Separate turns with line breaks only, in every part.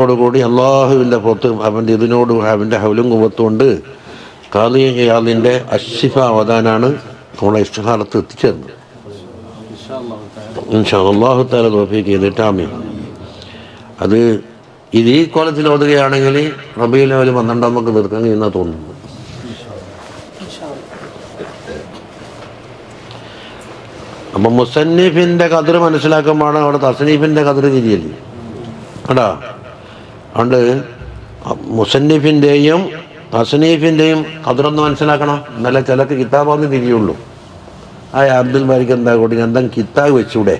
ോടുകൂടി അള്ളാഹുവിന്റെ പുറത്ത് അവന്റെ ഇതിനോട് അവന്റെ ഹൗലും കുമ്പത്തുകൊണ്ട് കാലിയാലിന്റെ അഷിഫ അവതാനാണ് നമ്മളെ ഇഷ്ടകാലത്ത് എത്തിച്ചേർന്നത്. അള്ളാഹു താല തോഫിക്ക് ചെയ്തിട്ടാമി അത് ഇത് ഈ കോലത്തിൽ ഓതുകയാണെങ്കിൽ റബിയിൽ അവർ പന്ത്രണ്ടാം നമുക്ക് തീർക്കാൻ കഴിയുന്ന തോന്നുന്നു. അപ്പം മുസന്നീഫിന്റെ കതിർ മനസ്സിലാക്കുമ്പോഴാണ് അവിടെ തസനീഫിന്റെ കതിർ തിരിയല്ലേ കേട്ടാ അതുകൊണ്ട് മുസന്നിഫിന്റെയും തസനീഫിന്റെയും കതിറൊന്ന് മനസ്സിലാക്കണം. എന്നാലേ ചിലക്ക് കിതാബാന്ന് തിരിയുള്ളൂ. ആ അബ്ദുൽ മാലിക് എന്താ കൂടി എന്തെങ്കിലും കിത്താബ് വെച്ചൂടെ?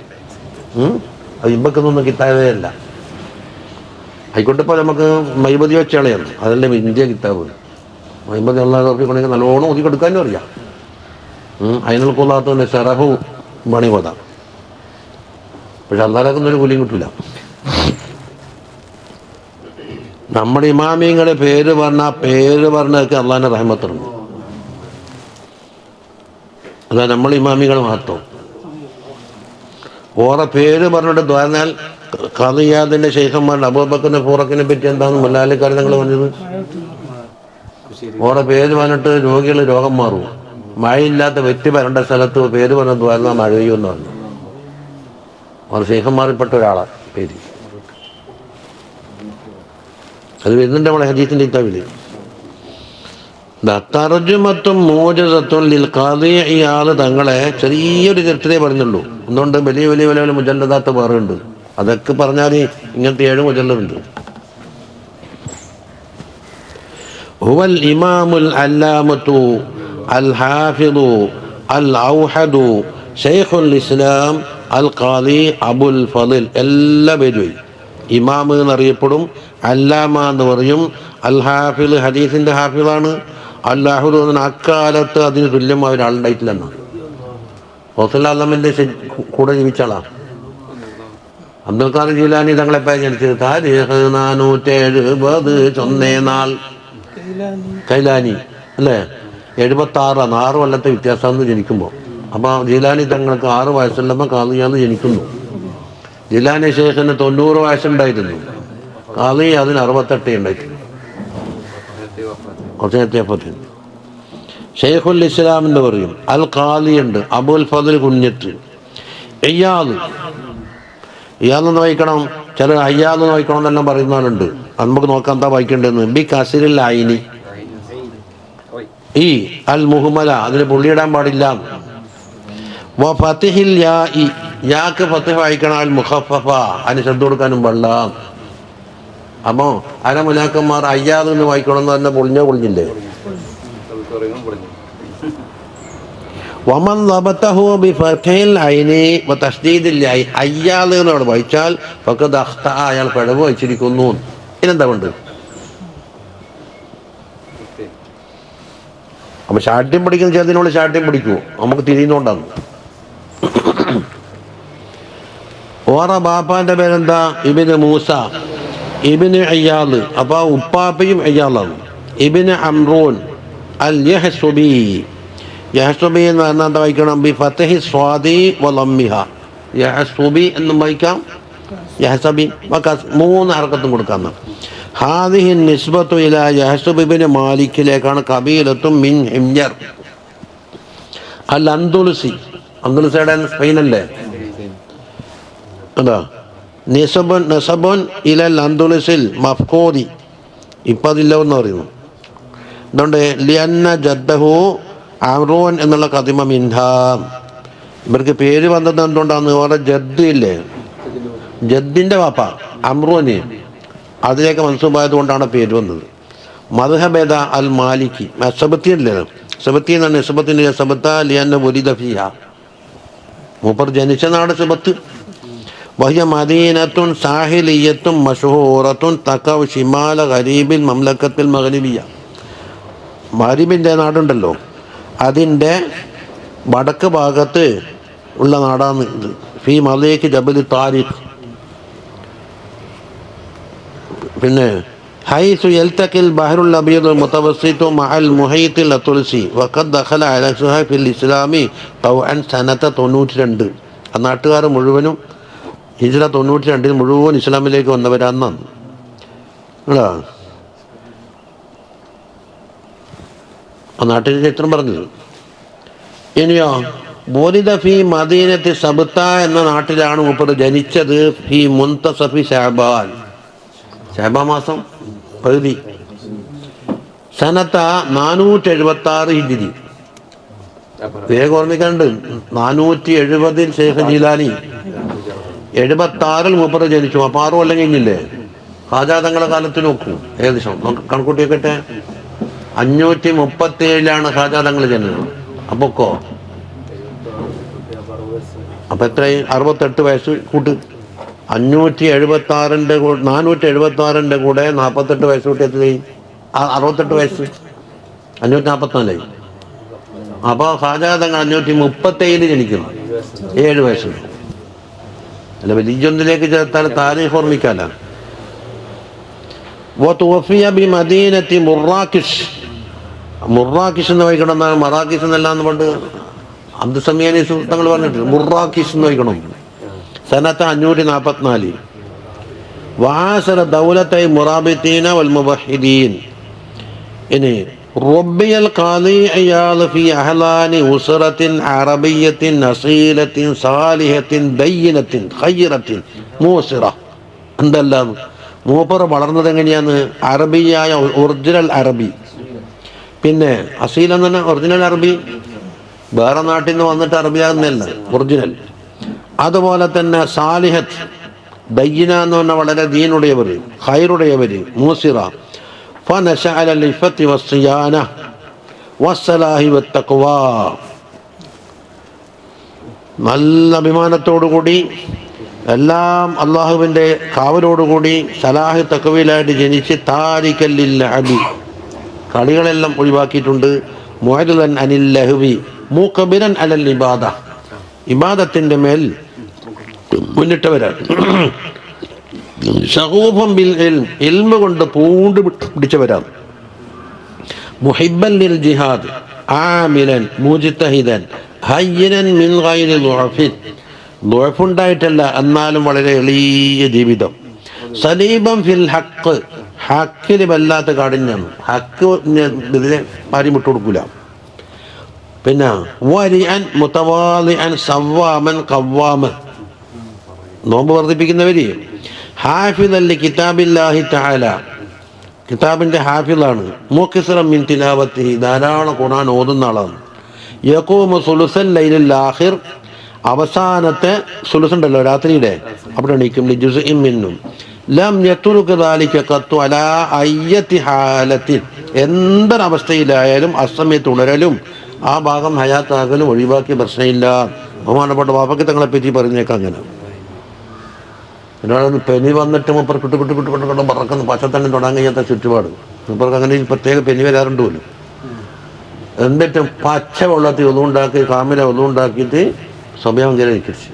അത് ഇമ്പക്കൊന്നും കിത്താബേ അല്ല. ആയിക്കോട്ടെ ഇപ്പോൾ നമുക്ക് മൈബതി വെച്ച് കളയാണ് അതല്ലേ ഇന്ത്യ കിതാബ്. മൈബതി ഉള്ള നോക്കിക്കൊണ്ടെങ്കിൽ നല്ലോണം ഒതുക്കി കൊടുക്കാനും അറിയാം. അതിനുള്ള കൊള്ളാത്ത തന്നെ സെറഹു പണി പോതാം പക്ഷെ അന്നാലൊക്കെ ഒന്നും ഒരു കൂലിയും കിട്ടൂല. നമ്മുടെ ഇമാമിയങ്ങളെ പേര് പറഞ്ഞ പേര് പറഞ്ഞൊക്കെ അള്ളാഹിന്റെ റഹ്മത്തുണ്ട് അതാ നമ്മൾ ഇമാമികൾ മാത്രം. ഓറെ പേര് പറഞ്ഞിട്ട് തോന്നാൽ കാതിയാദിന്റെ ശേഖന്മാരുടെ അബൂബക്കറിനെ ഫൂറക്കിനെ പറ്റി എന്താണെന്ന് മുല്ലാലിക്കാരൻ നിങ്ങൾ പറഞ്ഞത്? ഓറെ പേര് പറഞ്ഞിട്ട് രോഗികൾ രോഗം മാറും. മഴയില്ലാത്ത വ്യക്തി വരേണ്ട സ്ഥലത്ത് പേര് പറഞ്ഞ ദ്വാരന മഴ പെയ്യുമെന്ന് പറഞ്ഞു. ഓർ ശേഖന്മാരിൽപ്പെട്ട ഒരാളാണ് പേര്. അത് വരുന്നുണ്ട് നമ്മളെ ഹദീസിന്റെ കിതാബിൽ. തർജുമത്തും മോചതത്വം ലിൽ ഈ തങ്ങളെ ചെറിയൊരു ചരിത്രേ പറഞ്ഞുള്ളൂ. ഒന്നുകൊണ്ട് വലിയ വലിയ വലിയ വലിയ മുജല്ലദാത്ത വേറുണ്ട് അതൊക്കെ പറഞ്ഞാൽ ഇങ്ങനത്തെ ഏഴ് മുജല്ലതുണ്ട് ഹുവൽ ഇമാമുൽ അല്ലാമത്തു അൽ ഹാഫിദു അൽ ഔഹദു ഷെയ്ഖുൽ ഇസ്ലാം അൽ ഖാദി അബുൽ ഫദിൽ. എല്ലാ പേരും ഇമാം എന്നറിയപ്പെടും അല്ലാമ എന്ന് പറയും. അൽഹാഫിൽ ഹാഫിൽ ഹദീസിന്റെ ഹാഫിളാണ്. അല്ലാഹുൽ അക്കാലത്ത് അതിന് തുല്യമായ ഒരാളുണ്ടായിട്ടില്ലെന്ന് ഹോസല്ലാമിന്റെ കൂടെ ജീവിച്ച ആളാ അബ്ദുൽ ഖാദർ ജീലാനി തങ്ങളെ ജനിച്ചത് താരീഖ് നാനൂറ്റി എഴുപത് ചൊന്നേ നാൾ. കൈലാനി അല്ലേ? എഴുപത്തി ആറാണ് ആറ് കൊല്ലത്തെ വ്യത്യാസമെന്ന് ജനിക്കുമ്പോൾ അപ്പോൾ ജീലാനി തങ്ങൾക്ക് ആറ് വയസ്സുള്ളപ്പോൾ കാളിയാന്ന് ജനിക്കുന്നു. ജിലാനി ശേഷന് തൊണ്ണൂറ് വയസ്സുണ്ടായിരുന്നു. കാളി അതിന് അറുപത്തെട്ട് ഉണ്ടായിട്ടുണ്ട് ഷെയ്ഖുൽ ഇസ്ലാം എന്ന് പറയും അൽ ഖാലി ഉണ്ട് അബുൽ ഫദൽ കുഞ്ഞിട്ട്. അയ്യാദ്. ഇയാളെന്ന് വായിക്കണം ചില അയ്യാദ് വായിക്കണം എന്നെല്ലാം പറയുന്നവരുണ്ട്. അത് നമുക്ക് നോക്കാൻ എന്താ വായിക്കേണ്ടതെന്ന്. ബി കസിരിൽ ആയിനി. ഈ അൽ മുഹമ്മല അതിന് പുള്ളിയിടാൻ പാടില്ല. ഫത്തിഹിൽ യാക്ക് ഫത്തിഹ് വായിക്കണം അൽ മുഹഫ അതിന് ശ്രദ്ധ കൊടുക്കാനും പാടില്ല. അപ്പോ അര മുലാക്കന്മാർ അയ്യാതെ എന്ന് വായിക്കണമെന്ന് തന്നെ പൊളിഞ്ഞോ പൊളിഞ്ഞില്ലേ? വമൻ ഐ അയ്യാദ് എന്നോട് വായിച്ചാൽ ഫഖദ് അഖ്ത അയാൾ പിഴവ് വായിച്ചിരിക്കുന്നു ഇതെന്താ ഉണ്ട് അപ്പൊ ശാഠ്യം പിടിക്കുന്ന ചേതിനോട് ശാഠ്യം പിടിക്കുമോ നമുക്ക് തിരിയുന്നോണ്ടാണ്. ഓറ ബാപ്പാന്റെ പേരെന്താ? ഇബിന് മൂസ. ഇബിന് അയ്യാദ് അപ്പൊ ഉപ്പാപ്പയും അയ്യാളാണ് ഇബിന് അമ്രൂൻ അൽ യഹസുബി യഹസുബി എന്ന് പറഞ്ഞാൽ എന്താ വായിക്കണം? ബി ഫത്തഹി സ്വാദി വലമ്മിഹ. യഹസുബി എന്നും വായിക്കാം. യഹസബി മൂന്ന് അർക്കത്തും കൊടുക്കാം ഹാദിഹി നിസ്ബത്തു ഇല യഹസുബിബിന് മാലിക്കിലേക്കാണ് കബീലത്തും മിൻ ഹിംജർ. അൽ അന്തുലുസി അന്തുലുസയുടെ സ്പെയിനല്ലേ? അതാ. നിസബുൻ നസബൻ ഇലൽ അന്തുലിസിൽ മഫ്കോദി. ഇപ്പം അതില്ല എന്ന് പറയുന്നു അതുകൊണ്ട് ലിയന്ന ജദ്ദഹു അമ്രോൻ എന്നുള്ള കതിമ മിൻഹ. ഇവർക്ക് പേര് വന്നത് എന്തുകൊണ്ടാന്ന് വേറെ ജദ് ഇല്ലേ? ജദ്ദിന്റെ വാപ്പ അമ്രോന്. അതിലേക്ക് മനസ്സുമായത് കൊണ്ടാണ് പേര് വന്നത്. മധുഹബേദ അൽ മാലിക്കി സബത്തി അല്ലേ സബത്തി എന്നാണ് സബത്തിന്റെ സബത്ത ലിയന്ന ഫിഹ. മൂപ്പർ ജനിച്ച നാട് സബത്ത്. വഹിയ മദീനത്തുൻ സാഹിലിയത്തും മഷഹൂറത്തുൻ തക്കൗ ഷിമാല ഖരീബിൻ മംലക്കത്തിൽ മഹരിബിയ മഹരീബിന്റെ നാടുണ്ടല്ലോ. അതിന്റെ വടക്ക് ഭാഗത്ത് ഉള്ള നാടാണ് ഇത്. ഫി മലേക്ക് ജബലി താരിഖ്. പിന്നെ ഹൈസു എൽത്തക്കിൽ ബഹറുൽ അബീദ് മുത്തവസ്സിത്തു മഹൽ മുഹൈത്തിൽ അത്തുൽസി വഖദ് ദഖല അല സുഹൈഫിൽ ഇസ്ലാമി തൗഅൻ സനത്ത തൊണ്ണൂറ്റി രണ്ട് ആ നാട്ടുകാർ മുഴുവനും ഹിജ്റ തൊണ്ണൂറ്റി രണ്ടിൽ മുഴുവൻ ഇസ്ലാമിലേക്ക് വന്നവരാന്നാണ് കേട്ടോ ആ നാട്ടിലെ ചരിത്രം പറഞ്ഞത്. ഇനിയോ ബോധിത ഫി മദീനത്തി സബുത്ത എന്ന നാട്ടിലാണ് മൂപ്പർ ജനിച്ചത് ഫി മുന്തസഫി ഷാബാൻ ഷാബാ മാസം പകുതി. സനത്ത നാനൂറ്റി എഴുപത്തി ആറ് ഹിജിരി വേഗം ഓർമ്മിക്കാണ്ട് നാനൂറ്റി എഴുപതിൽ ഷേഖ് ജീലാനി. എഴുപത്തി ആറിൽ മൂപ്പർ ജനിച്ചു. അപ്പൊ ആറ് കൊല്ലം കഴിഞ്ഞില്ലേ? ഹാജാ തങ്ങളുടെ കാലത്ത് നോക്കൂ. ഏകദേശം. കണക്കൂട്ടി വെക്കട്ടെ? അഞ്ഞൂറ്റി മുപ്പത്തി ഏഴിലാണ് ഹാജാതങ്ങൾ ജനനം അപ്പൊക്കോ? അപ്പൊ എത്രയും അറുപത്തെട്ട് വയസ്സ് കൂട്ട്. അഞ്ഞൂറ്റി എഴുപത്തി കൂടെ നാനൂറ്റി എഴുപത്തി ആറിന്റെ കൂടെ നാൽപ്പത്തെട്ട് വയസ്സ് കൂട്ടി എത്ര അറുപത്തെട്ട് വയസ്സ്. അഞ്ഞൂറ്റി നാൽപ്പത്തിനാലായി അപ്പോൾ ഹാജാതങ്ങൾ അഞ്ഞൂറ്റി മുപ്പത്തേഴിൽ ജനിക്കുന്നു. ഏഴ് വയസ്സ്. അല്ല വലിയൊന്നിലേക്ക് ചേർത്താൽ താരീഖ് ഓർമ്മിക്കാനാണ് മദീനത്തി മുറാഖിഷ്. മുറാഖിഷ് എന്ന് വായിക്കണമെന്നാണ് മറാഖിഷ് എന്നല്ലാന്ന് പണ്ട് അബ്ദുസമിയാനി തങ്ങൾ പറഞ്ഞിട്ടുണ്ട്. മുറാഖിഷ് എന്ന് വായിക്കണം സനത്ത് അഞ്ഞൂറ്റി നാൽപ്പത്തിനാല് വാസര ദൗലത്തെ മുറാബിത്തീന വൽ മുബഹിദീൻ ഇനി റബ്ബിയൽ ഖാദി അയാൾ في അഹ്ലാനി ഉസ്റത്തിൻ അറബിയത്തിൻ അസീലത്തിൻ സാലിഹത്തിൻ ദയ്യനത്തിൻ ഖയ്റത്തിൻ മൂസിറ. എന്തെല്ലാം? മൂപ്പർ വളർന്നത് എങ്ങനെയാണ്? അറബിയായ ഒറിജിനൽ അറബി. പിന്നെ അസീൽ എന്ന് പറഞ്ഞാൽ ഒറിജിനൽ അറബി? വേറെ നാട്ടിൽ നിന്ന് വന്നിട്ട് അറബിയാകുന്നില്ല ഒറിജിനൽ. അതുപോലെ തന്നെ സാലിഹത്ത് ദയ്യന എന്ന് പറഞ്ഞാൽ വളരെ ദീനുടയവർ ഖൈറുടയവർ മൂസിറ. فنشأ على العفة والصيانة والصلاح والتقوى നല്ല അഭിമാനത്തോടുകൂടി എല്ലാം അള്ളാഹുവിൻ്റെ കാവലോടുകൂടി സലാഹ് തക്കവയിലായിട്ട് ജനിച്ച് താരിക്കല്ലില്ല അബി കളികളെല്ലാം ഒഴിവാക്കിയിട്ടുണ്ട് മുഹരുലൻ അനിൽ ലഹുവി മൂക്കബിരൻ അലൽ ഇബാദ ഇബാദത്തിൻ്റെ മേൽ മുന്നിട്ടവരാണ് ഷഹൂഫം ബിൽ ഇൽം ഇൽമ കൊണ്ട് പൂണ്ട് പിടിച്ചവരാണ്. മുഹിബൻ ലിൽ ജിഹാദ് ആമിലൻ മുജിത്തഹിദൻ ഹയ്യനൻ മിൻ ഗൈരി ദുഅഫിൻ. ദുഅഫുണ്ടായിട്ടല്ല എന്നാലും വളരെ എളിയ ജീവിതം. സലീബം ഫിൽ ഹക്ക് ഹക്കിൽ വല്ലാത്ത കാഠിന്യാണ് ഹക്ക് ഇതിനെ ആരും വിട്ടുകൊടുക്കൂല. പിന്നെ വരിയൻ മുത്തവാലിഅൻ സവ്വാമൻ കവ്വാമൻ. നോമ്പ് വർദ്ധിപ്പിക്കുന്നവര് ഹാഫിദ് കിതാബില്ലാഹി തആല. കിതാബിന്റെ ഹാഫിലാണ് മൂക്കിസ്റം മിൻ തിലാവത്തി ധാരാളം ഖുർആൻ ഓതുന്ന ആളാണ്. യഖൂമു സുലുസൽ ലൈലിൽ ആഹിർ അവസാനത്തെ സുലുസുണ്ടല്ലോ രാത്രിയുടെ അവിടെ എണീക്കും. ലിജുസ്ഇൻ ഇമ്മിന്നും ലം യത്തുറുക ദാലിക കത്തു അലാ അയ്യത്തി ഹാലത്തിൽ എന്തൊരവസ്ഥയിലായാലും അസമയത്ത് തുടരലും ആ ഭാഗം ഹയാത്താകലും ഒഴിവാക്കിയ പ്രശ്നമില്ല. ബഹുമാനപ്പെട്ട വാപ്പക്കെ തങ്ങളെപ്പറ്റി പറഞ്ഞേക്കാം അങ്ങനെ. ഒരാളൊന്ന് പെനി വന്നിട്ട് മുപ്പർ കിട്ടു കിട്ടു കിട്ടു കിട്ടു കൊണ്ട് പറക്കുന്ന. പച്ചത്തണ്ണി തൊടാൻ കഴിയാത്ത ചുറ്റുപാട്. മുപ്പർക്ക് അങ്ങനെ പ്രത്യേക പെനി വരാറുണ്ട് പോലും എന്നിട്ട് പച്ച വെള്ളത്തിൽ ഒന്നുണ്ടാക്കി കാമില ഒന്നുണ്ടാക്കിയിട്ട് സമയമങ്കര നിൽക്കിച്ചു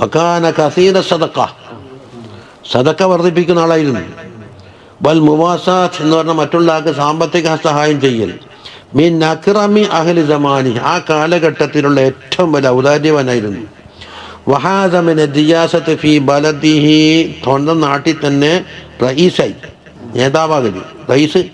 വക്കാന കസീന സദക്ക. സദക്ക വർദ്ധിപ്പിക്കുന്ന ആളായിരുന്നു. വൽ മുവാസാത്ത് എന്ന് പറഞ്ഞ മറ്റുള്ള ആൾക്ക് സാമ്പത്തിക സഹായം ചെയ്യൽ. മീൻ അക്രമി അഹലി ജമാനി ആ കാലഘട്ടത്തിലുള്ള ഏറ്റവും വലിയ ഔദാര്യവനായിരുന്നു. വഹാദമിന് ജിയാസത്ത് ഫി ബലദിഹി. സ്വന്തം നാട്ടിൽ തന്നെ റയീസായി. നേതാവാകൽ റയീസ്.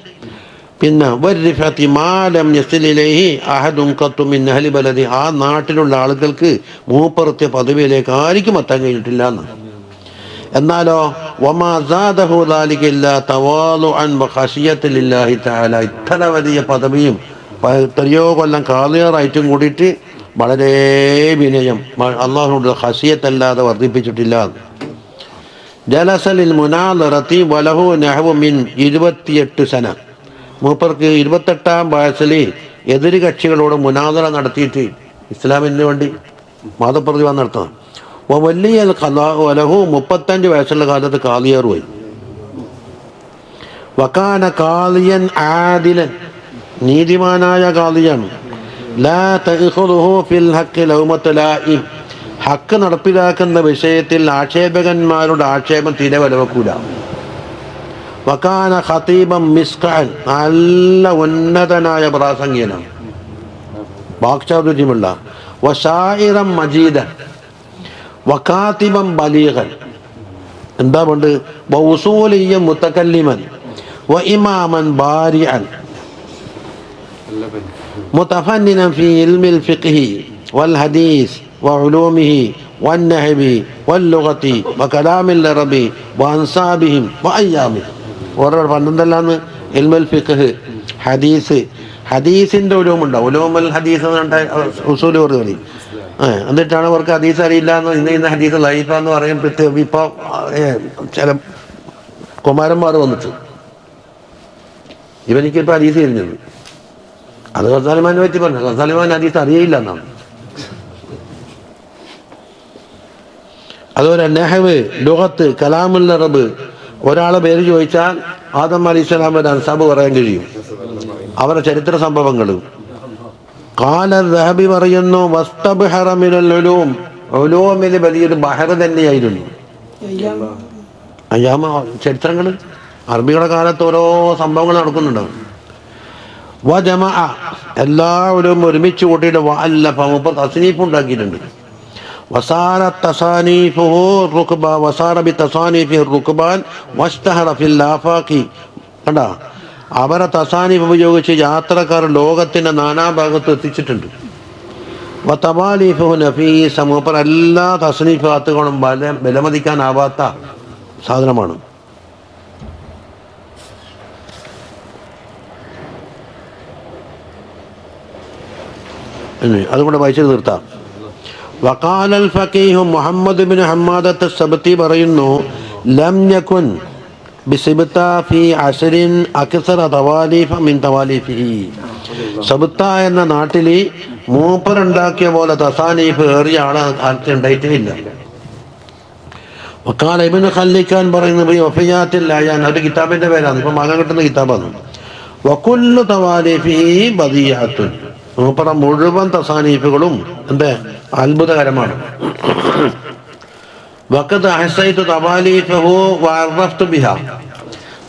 പിന്നെ വരിഫത്തി മാലം യസ്ലിലേഹി അഹദും കത്തും അഹലി ബലദി. ആ നാട്ടിലുള്ള ആളുകൾക്ക് മൂപ്പറത്തിയ പദവിയിലേക്ക് ആർക്കും എത്താൻ കഴിഞ്ഞിട്ടില്ല എന്ന് എന്നാലോ ഇത്ര വലിയ പദവിയും എത്രയോ കൊല്ലം കാലിയറായിട്ടും കൂടിയിട്ട് വളരെ വിനയം. അള്ളാഹുനോട് ഹസിയത്തല്ലാതെ വർദ്ധിപ്പിച്ചിട്ടില്ല. ജലസലിൽ മുനാനിറത്തി വലഹു നെഹവു മിൻ ഇരുപത്തിയെട്ട് സന. മൂപ്പർക്ക് ഇരുപത്തെട്ടാം വയസ്സിൽ എതിര് കക്ഷികളോട് മുനാദറ നടത്തിയിട്ട് ഇസ്ലാമിന് വേണ്ടി മതപ്രതിഭ നടത്തണം. വലിയ വലഹു മുപ്പത്തഞ്ച് വയസ്സുള്ള കാലത്ത് കാലിയാർ പോയി വക്കാന കാലിയൻ ആദിലൻ നീതിമാനായ ലായിം ഹക്ക് നടപ്പിലാക്കുന്ന വിഷയത്തിൽ ആക്ഷേപകന്മാരുടെ ആക്ഷേപം തീരെ വലവക്കൂല. വക്കാന ഖതീബം മിസ്ഖാൻ നല്ല ഉന്നതനായ പ്രാസംഗികനാണ്. വാക്ചാതുര്യമുള്ള വഷായിറം മജീദൻ വക്കാത്തിബം ബലീഹൻ എന്താ പണ്ട് വൗസൂലിയം മുത്തക്കല്ലിമൻ വ ഇമാമൻ ബാരിഅൻ متفننا في علم الفقه والحديث وعلومه والنحو واللغة وكلام العرب وأنصابهم وأيامهم ഓരോ പന്ത്രണ്ടല്ലാന്ന് ഇൽമൽ ഫിഖ് ഹദീസ് ഹദീസിൻ്റെ ഉലൂമുണ്ട് ഉലൂമൽ ഹദീസ് എന്ന് പറഞ്ഞിട്ട് ഉസൂല് പറഞ്ഞു ആ എന്നിട്ടാണ് അവർക്ക് ഹദീസ് അറിയില്ല എന്ന് ഇന്ന് ഇന്ന് ഹദീസ് ലൈഫ എന്ന് പറയും ഇപ്പോൾ ചില കുമാരന്മാർ വന്നിട്ട്. ഇവനിക്കിപ്പോൾ ഹദീസ് കഴിഞ്ഞത് അത് ഖസാലിമാനെ പറ്റി പറഞ്ഞു. ഖസാലിമാൻ ഹദീസ് അറിയില്ല എന്നാണ് അതുപോലെ നെഹവ് ലുഹത്ത് കലാമുൽ നറബ് ഒരാളെ പേര് ചോദിച്ചാൽ ആദം അലി ഇസ്ലാമിന്റെ അൻസാബ് പറയാൻ കഴിയും. അവരുടെ ചരിത്ര സംഭവങ്ങൾ കാല ദഹബി പറയുന്നു വസ്തബ്ഹറമിനൊലൂം വലിയൊരു ബഹർ തന്നെയായിരുന്നു. അയ്യാമ ചരിത്രങ്ങൾ അറബികളുടെ കാലത്ത് ഓരോ സംഭവങ്ങൾ നടക്കുന്നുണ്ടാവും. ജമ എല്ലാവരും ഒരുമിച്ച് കൂട്ടിയിട്ട് അല്ല മുപ്പത് തസ്നീഫ് ഉണ്ടാക്കിയിട്ടുണ്ട്. തസാനീഫുഹു റുക്ബ വസാര ബി തസാനീഫി റുക്ബാൻ വസ്തഹറഫിൽ ആഫാഖി. കണ്ട? അവരെ തസാനീഫ് ഉപയോഗിച്ച് യാത്രക്കാർ ലോകത്തിന്റെ നാനാഭാഗത്ത് എത്തിച്ചിട്ടുണ്ട്. വതബാലിഫുഹു നഫീസ മൂപ്പർ എല്ലാ തസ്നീഫാത്തുകളും ബല വിലമതിക്കാനാവാത്ത സാധനമാണ്. അതുകൊണ്ട് വായിച്ചു തീർത്താം വക്കാലൽ ഫക്കീഹു മുഹമ്മദ് ബിൻ ഹമ്മാദത്ത് സബത്തി പറയുന്നു ലം യകുൻ ബിസിബത്ത ഫി അസരിൻ അക്സറ തവാലീഫ മിൻ തവാലീഫിഹി സബുത്ത എന്ന നാട്ടിൽ മൂപ്പറുണ്ടാക്കിയ പോലെ തസാനീഫ് ഏറിയ ആളെ കാലത്ത് ഉണ്ടായിട്ടേ ഇല്ല വക്കാൽ ഇബിന് ഖല്ലിക്കാൻ പറയുന്നത് വഫിയാത്തിൽ അയാൻ ഒരു കിതാബിന്റെ പേരാണ്. ഇപ്പൊ മകൻ കിട്ടുന്ന കിതാബാണ്. വക്കുല്ലു തവാലീഫിഹി ബദിയാത്തുൻ. മൂപ്പറ മുഴുവൻ തസാനീഫുകളും എന്താ? അത്ഭുതകരമാണ്. വക്കത്ത് അഹസൈത്ത് തവാലീഫഹു വഅറഫ്തു ബിഹ.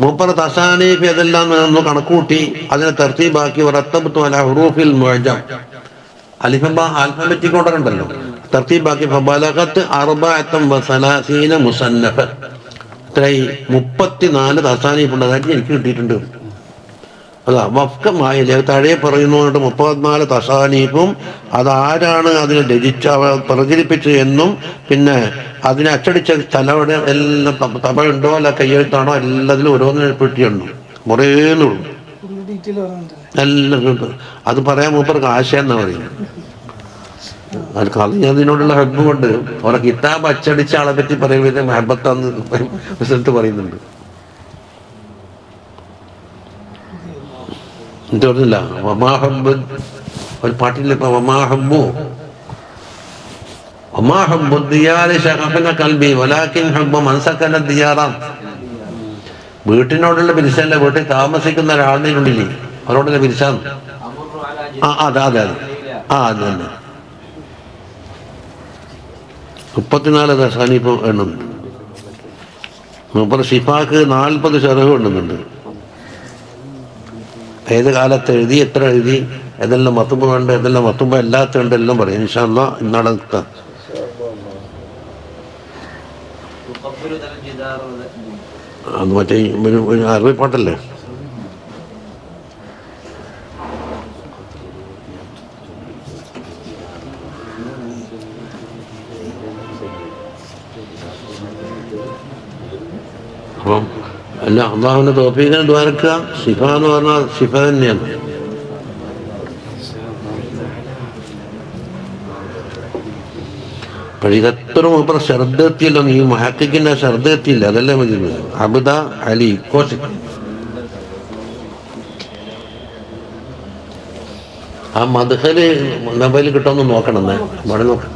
മൂപ്പറ തസാനീഫ് ഏതെല്ലാം ഒന്ന് കണക്കൂട്ടി അതിനെ തർത്തീബാക്കി റത്തബത്തു അല ഹുറൂഫിൽ മുഴജം അലിഫബ ആൽഫബറ്റിക് ഓർഡർ ഉണ്ടല്ലോ തർത്തീബാക്കി ഫലകത്ത് അർബഅത്തം വസലാസീന മുസന്നഫ. ഇത്രയും മുപ്പത്തിനാല് തസാനീഫ് ഉണ്ടതായിട്ട് എനിക്ക് കിട്ടിയിട്ടുണ്ട്. അതാ വഫ്കമായ താഴെ പറയുന്നതുകൊണ്ട് മുപ്പത്തിനാല് തസാനീഫും അതാരാണ് അതിനെ രചിച്ച പ്രചരിപ്പിച്ചു എന്നും പിന്നെ അതിനെ അച്ചടിച്ച സ്ഥലം എല്ലാം തപ- തപയുണ്ടോ അല്ല കയ്യെഴുത്താണോ എല്ലാത്തിലും ഓരോന്നിനെ പെട്ടിയുണ്ട്. കുറേന്നുള്ളൂ എല്ലാം അത് പറയാൻ മൂപ്പർക്ക് ആശയം എന്നാ പറയുന്നത്. കളി അതിനോടുള്ള ഹെബ് കൊണ്ട്. ഓരോ കിതാബ് അച്ചടിച്ച ആളെ പറ്റി പറയുമ്പോഴത്തേക്കും ഹെബത്താന്ന് റിസൾട്ട് പറയുന്നുണ്ട്. എന്നിട്ട് പറഞ്ഞില്ല വമാഹബ് ഒരു പാട്ടില്ല ഇപ്പൊ വമാഹമ്പു വമാഹമ്പു ദിയാരി കൽബി വലാക്കിൻ ഹബ്ബു മനസ്സക്കന ദിയാറാം. വീട്ടിനോടുള്ള പിരിച്ചല്ല വീട്ടിൽ താമസിക്കുന്ന ഉള്ളിൽ അവരോടുള്ള പിരിച്ചാന്ന് ആ അതെ അതെ അതെ. ആ അത് തന്നെ. മുപ്പത്തിനാല് ദശാനി എണ്ണുന്നുണ്ട്. മുപ്പത് ഷിഫാക്ക് നാൽപ്പത് ഷെറഹ് എണ്ണുന്നുണ്ട്. ഏത് കാലത്ത് എഴുതി എത്ര എഴുതി ഏതെല്ലാം മത്തുമ്പ വേണ്ട ഏതെല്ലാം മത്തുമ്പ് എല്ലാത്തുണ്ട് എല്ലാം പറയും. ഇൻഷാല്ല ഇന്നാളെ നിർത്താം അത് മറ്റേ ഒരു അറബി പാട്ടല്ലേ? അപ്പം അല്ല അള്ളാഹുവിന്റെ തോഫീഖിനെ ദ്വാരക്കുക ശിഫ എന്ന് പറഞ്ഞാൽ ശിഫ തന്നെയാണ്. ഇതെത്ര മൂപ്പർ ശ്രദ്ധ എത്തിയല്ലോ ഈ മഹക്കിന്റെ ശ്രദ്ധ എത്തിയില്ല അതല്ലേ മതി അബുദ അലി കോശ. ആ മധുഹൽ മൊബൈൽ കിട്ടുമെന്ന് നോക്കണം എന്നേ ഇവിടെ നോക്കാം.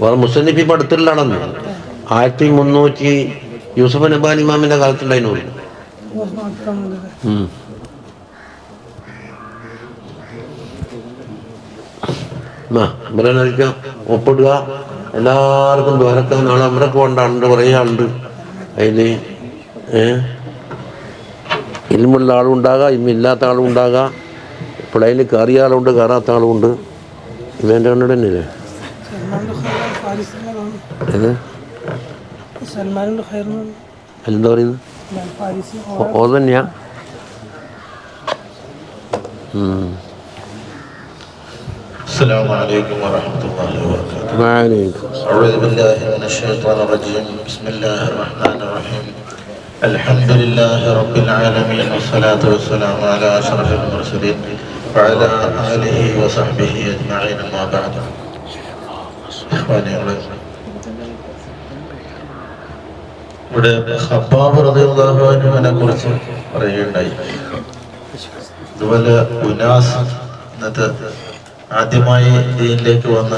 വേറെ മുസന്നിഫ് ഇപ്പം അടുത്തുള്ളതാണെന്ന് ആയിരത്തി മുന്നൂറ്റി യൂസഫ് നബാൻ ഇമാമിന്റെ കാലത്തുണ്ടായിരുന്നു ഇവരെന്നായിരിക്കാം ഒപ്പിടുക. എല്ലാവർക്കും ദ്വാരക്കാൻ നാളെ അമരക്ക് പോകേണ്ട ആളുണ്ട് കുറേ ആളുണ്ട്. അതിൽ ഇൽമുള്ള ആളും ഉണ്ടാകാം ഇമ്മില്ലാത്ത ആളും ഉണ്ടാകാം. പ്ലെയിനിൽ കയറിയ ആളുണ്ട് കയറാത്ത ആളുമുണ്ട്
ഇവന്റെ ഖൈർ
ഏത്?
സൽമാനുണ്ട് ഖൈർ
എന്താ പറയുന്നത്
ഞാൻ ഫാരിസ്
ഓ- ഓ തന്നെയാ ഉം.
السلام عليكم ورحمة الله وبركاته
വഅലൈക്കും.
أعوذ بالله من الشيطان الرجيم بسم الله الرحمن الرحيم الحمد لله رب العالمين والصلاة والسلام على أشرف المرسلين وعلى آله وصحبه أجمعين ما بعد إخواني ഇവിടെ റളിയല്ലാഹു അൻഹുവിനെ കുറിച്ച് പറയുകയുണ്ടായി. ഇതുപോലെ ഉനാസ് ഇന്നത്തെ ആദ്യമായി ദീനിലേക്ക് വന്ന